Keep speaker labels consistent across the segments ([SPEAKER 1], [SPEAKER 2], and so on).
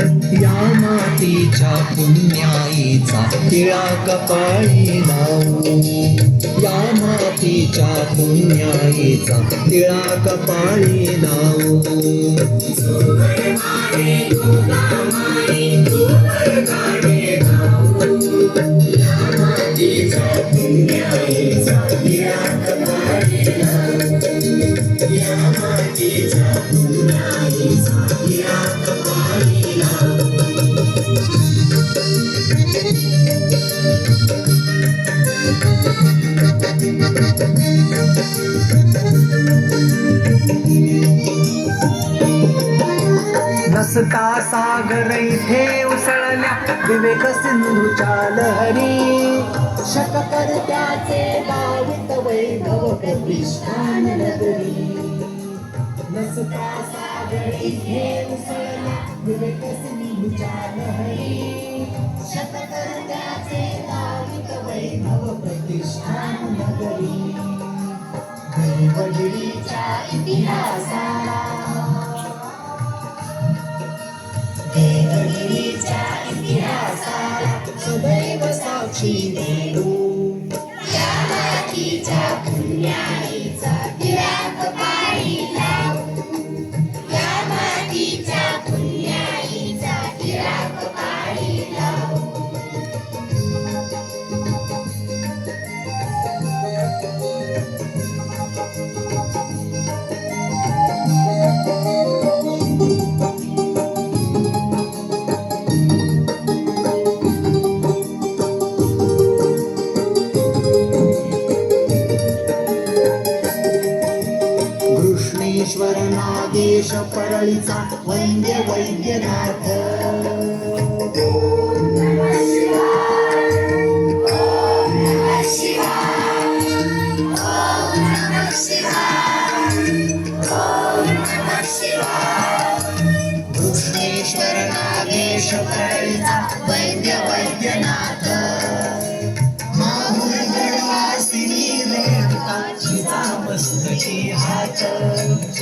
[SPEAKER 1] मातीच्या पुण्याईचा तिळा कपाळी लावू. या मातीच्या पुण्याईचा तिळा कपाळी लावू. नसता सागर इथे उसळल्या. विवेक सिंधूच्या लहरी शतकर्त्याचे दावित वैभव प्रतिष्ठान नगरी नसता सागर इथे उसळल्या. विवेक सिंधूच्या लहरी शतकर्त्याचे वैभव प्रतिष्ठान नगरी वडिलीच्या Chi. कृष्णेश्वर नागेश परळीचा वंद्य वैद्यनाथ. कृष्णेश्वर नागेश परळीचा वैद्य वैद्यनाथ. माहुर गडवासिनी रेणुका हात.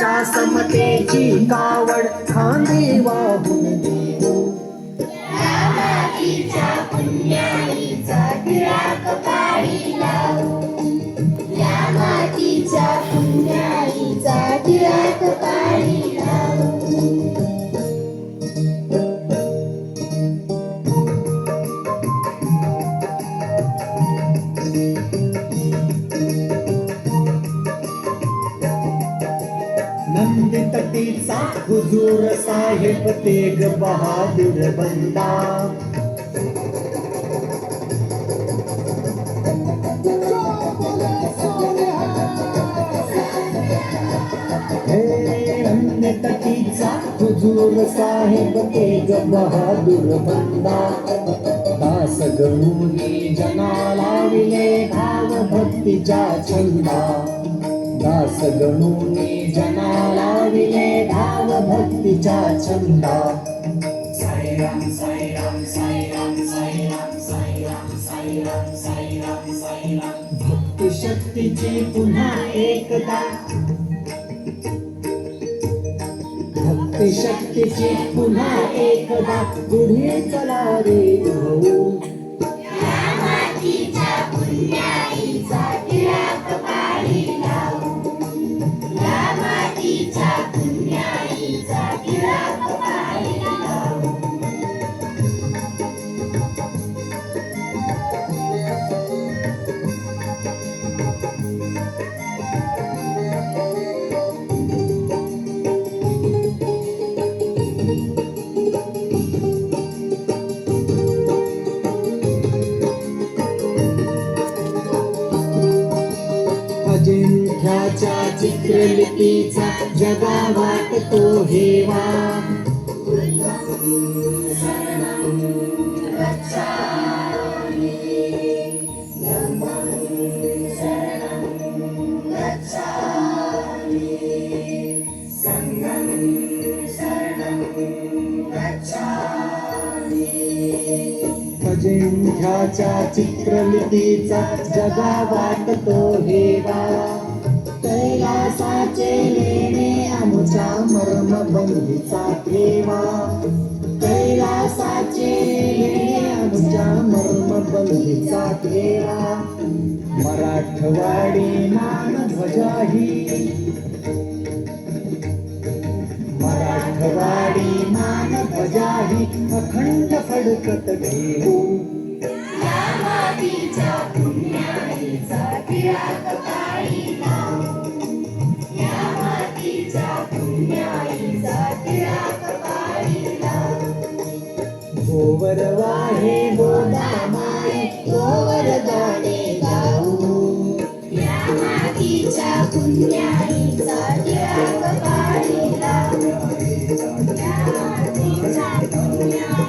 [SPEAKER 2] नाथांच्या समतेची
[SPEAKER 1] कावड खांदी वाहून देऊ
[SPEAKER 2] या मातीच्या पुण्याईचा टिळाक पाणी लावू
[SPEAKER 1] नंदी तटीचा हुजूर साहेब तेग बहादूर बंदा. हे नंदी तटीचा हुजूर साहेब तेग बहादूर बंदा. दास गणुनी जनाला विले भाव भक्तीच्या छंदा. दास गणुनी जनाला विले धाव भक्तीच्या छंदा. साईराम साईराम साईराम साईराम साईराम साईराम साईराम साईराम. भक्ती शक्तीची पुन्हा एकदा. भक्ती शक्तीची पुन्हा एकदा. पुढे चला रे भाऊ चित्रलिपीचा जगा वाटतो हेवा. अजिंठ्याच्या चित्रलिपीचा जगा वाटतो हेवा. विलासाचे लेणे आमच्या मर्मबंधीचा ठेवा कैलासाचे लेणे आमच्या मर्मबंधीचा ठेवा मराठवाडी मान ध्वजाही मराठवाडी मान ध्वजाही अखंड फडकत ठेवू
[SPEAKER 2] या मातीच्या पुण्याईचा टिळा लावू
[SPEAKER 1] गोवर वाहे गोदामाई गोवर गाणे गाऊ.
[SPEAKER 2] या मातीच्या पुण्याईचा टिळा पाणी लावू. या मातीच्या पुण्याईचा